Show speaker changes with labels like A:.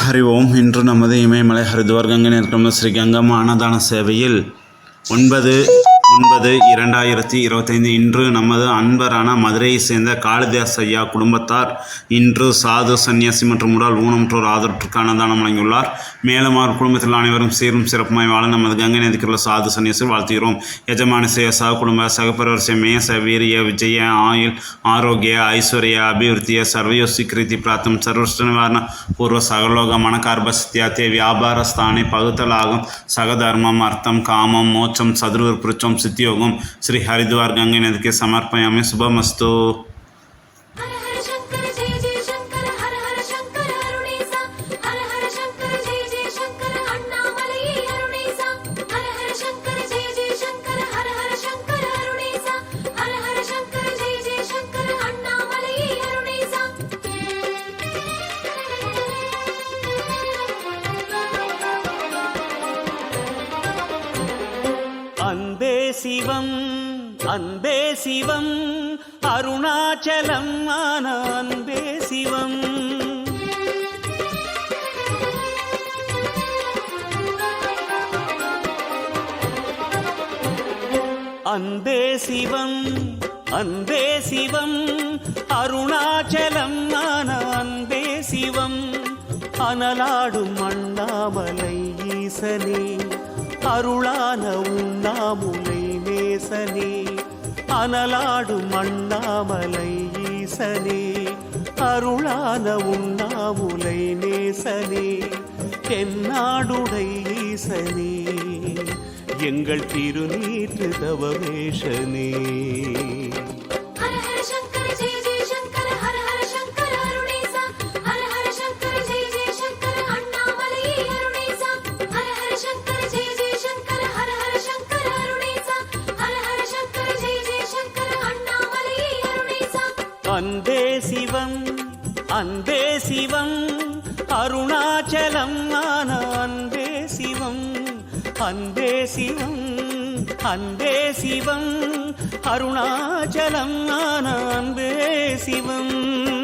A: ஹரி ஓம் இன்று நமது இமயமலை ஹரித்வார் கங்கை நிற்கும் ஸ்ரீ கங்கம்மா அன்னதான சேவையில் ஒன்பது ஒன்பது இரண்டாயிரத்தி இருபத்தைந்து இன்று நமது அன்பரான மதுரையைச் சேர்ந்த காளிதாஸ் ஐயா குடும்பத்தார் இன்று சாது சன்னியாசி மற்றும் உடல் ஊனமுற்றோர் ஆதரவிற்கு தானம் வழங்கியுள்ளார். மேலும் அவர் குடும்பத்தில் அனைவரும் சீரும் சிறப்புமாய் வாழ நமது கங்கை நதிக்குள்ள சாது சன்னியாசி வாழ்த்துகிறோம். எஜமான சேய சக குடும்ப சகப்பரவர் மேச வீரிய விஜய ஆயுள் ஆரோக்கிய ஐஸ்வர்ய அபிவிருத்திய சர்வயோசி கிருதி பிராத்தம் சர்வஷ்ட நிவாரண பூர்வ சகலோக மனக்கார்ப சத்யாத்திய வியாபாரஸ்தானை பகுத்தலாகும் சகதர்மம் அர்த்தம் காமம் மோட்சம் சதுர்விருச்சம் புருச்சம் சித்தியோகம் ஸ்ரீ ஹரித்வார் கங்கை நதிக்கு
B: சிவம் அன்பே சிவம் அருணாச்சலம் ஆன அன்பே சிவம். அன்பே சிவம் அன்பே சிவம் அருணாச்சலம் ஆன அன்பே சிவம். அனலாடும் அண்ணாமலை ஈசனே அருளான உண்ணாமுலை நேசனே அனலாடும் அண்ணாமலை ஈசனே அருளான உண்ணாமுலை நேசனே தென்னாடுடை ஈசனே எங்கள் திருநீற்று தவமேஷனே. அன்பே சிவம் அன்பே சிவம் அருணாச்சலம் ஆன அன்பே சிவம் அன்பே சிவம் அன்பே சிவம் அருணாச்சலம் ஆன அன்பே சிவம்.